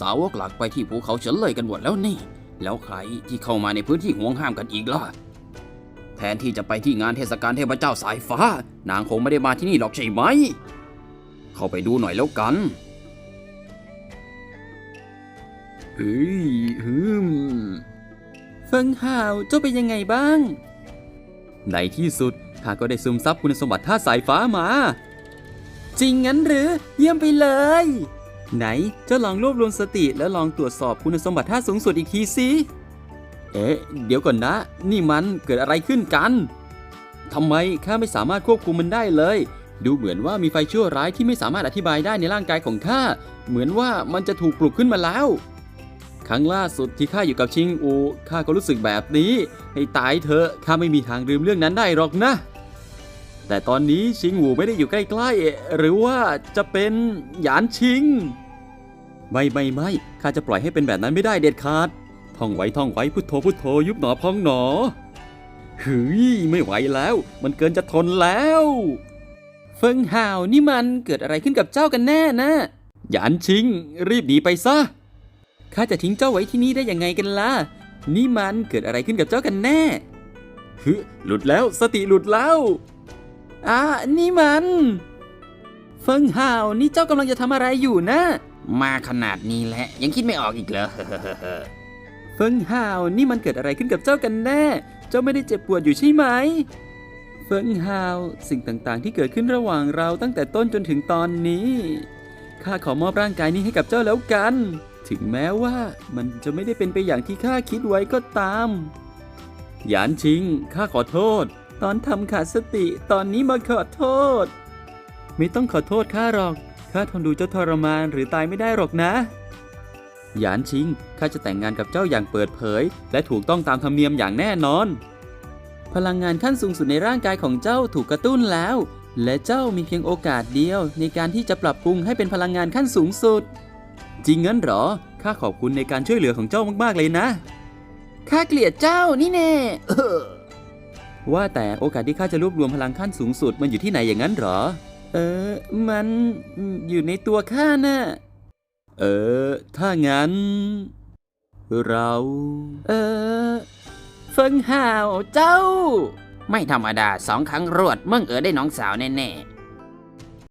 สาวกหลักไปที่ภูเขาเฉินเลยกันหมดแล้วนี่ แล้วใครที่เข้ามาในพื้นที่ห่วงห้ามกันอีกล่ะ แทนที่จะไปที่งานเทศกาลเทพเจ้าสายฟ้า นางคงไม่ได้มาที่นี่หรอกใช่ไหม เข้าไปดูหน่อยแล้วกันเฮ้ยฮึมเฟิงห่าวเจ้าเป็นยังไงบ้าง ในที่สุดข้าก็ได้ซึมซับคุณสมบัติท่าสายฟ้ามา จริงงั้นหรือ เยี่ยมไปเลย ไหนเจ้าลองรวบรวมสติแล้วลองตรวจสอบคุณสมบัติท่าสูงสุดอีกทีสิเอ๊ะ เดี๋ยวก่อนนะ นี่มันเกิดอะไรขึ้นกันทำไมข้าไม่สามารถควบคุมมันได้เลย ดูเหมือนว่ามีไฟชั่วร้ายที่ไม่สามารถอธิบายได้ในร่างกายของข้าเหมือนว่ามันจะถูกปลุกขึ้นมาแล้ว ครั้งล่าสุดที่ข้าอยู่กับชิงอูข้าก็รู้สึกแบบนี้ ให้ตายเถอะข้าไม่มีทางลืมเรื่องนั้นได้หรอกนะ แต่ตอนนี้ชิงอูไม่ได้อยู่ใกล้ๆ หรือว่าจะเป็นหยานชิง ไม่ไม่ไม่ข้าจะปล่อยให้เป็นแบบนั้นไม่ได้เด็ดขาด ท่องไว้ท่องไว้พุทโธพุทโธยุบหนอพองหนอเฮ้ยไม่ไหวแล้ว มันเกินจะทนแล้ว เฟิงห่าวนี่มันเกิดอะไรขึ้นกับเจ้ากันแน่นะ หยานชิง รีบหนีไปซะ ข้าจะทิ้งเจ้าไว้ที่นี่ได้ยังไงกันล่ะ นี่มันเกิดอะไรขึ้นกับเจ้ากันแน่ฮึหลุดแล้วสติหลุดแล้ว อ่านี่มัน เฟิงห่าวนี่เจ้ากำลังจะทำอะไรอยู่นะ มาขนาดนี้แล้วยังคิดไม่ออกอีกเหรอ เฟิงห่าวนี่มันเกิดอะไรขึ้นกับเจ้ากันแน่ เจ้าไม่ได้เจ็บปวดอยู่ใช่ไหม เฟิงห่าวสิ่งต่างๆ ที่เกิดขึ้นระหว่างเราตั้งแต่ต้นจนถึงตอนนี้ข้าขอมอบร่างกายนี้ให้กับเจ้าแล้วกัน ถึงแม้ว่ามันจะไม่ได้เป็นไปอย่างที่ข้าคิดไว้ก็ตาม หยานชิงข้าขอโทษ ตอนทำขาดสติตอนนี้มาขอโทษ ไม่ต้องขอโทษข้าหรอกข้าทนดูเจ้าทรมานหรือตายไม่ได้หรอกนะหยานชิงข้าจะแต่งงานกับเจ้าอย่างเปิดเผย และถูกต้องตามธรรมเนียมอย่างแน่นอน พลังงานขั้นสูงสุดในร่างกายของเจ้าถูกกระตุ้นแล้ว และเจ้ามีเพียงโอกาสเดียว ในการที่จะปรับปรุงให้เป็นพลังงานขั้นสูงสุด จริงงั้นหรอข้าขอบคุณในการช่วยเหลือของเจ้ามากๆเลยนะข้าเกลียดเจ้านี่แน่ ว่าแต่โอกาสที่ข้าจะรวบรวมพลังขั้นสูงสุดมันอยู่ที่ไหนอย่างนั้นหรอ เออ มันอยู่ในตัวข้าน่ะ เออ ถ้างั้น เรา เออ เฟิงห่าวเจ้า ไม่ธรรมดาสองครั้งรวดมึงเออได้น้องสาวแน่ๆ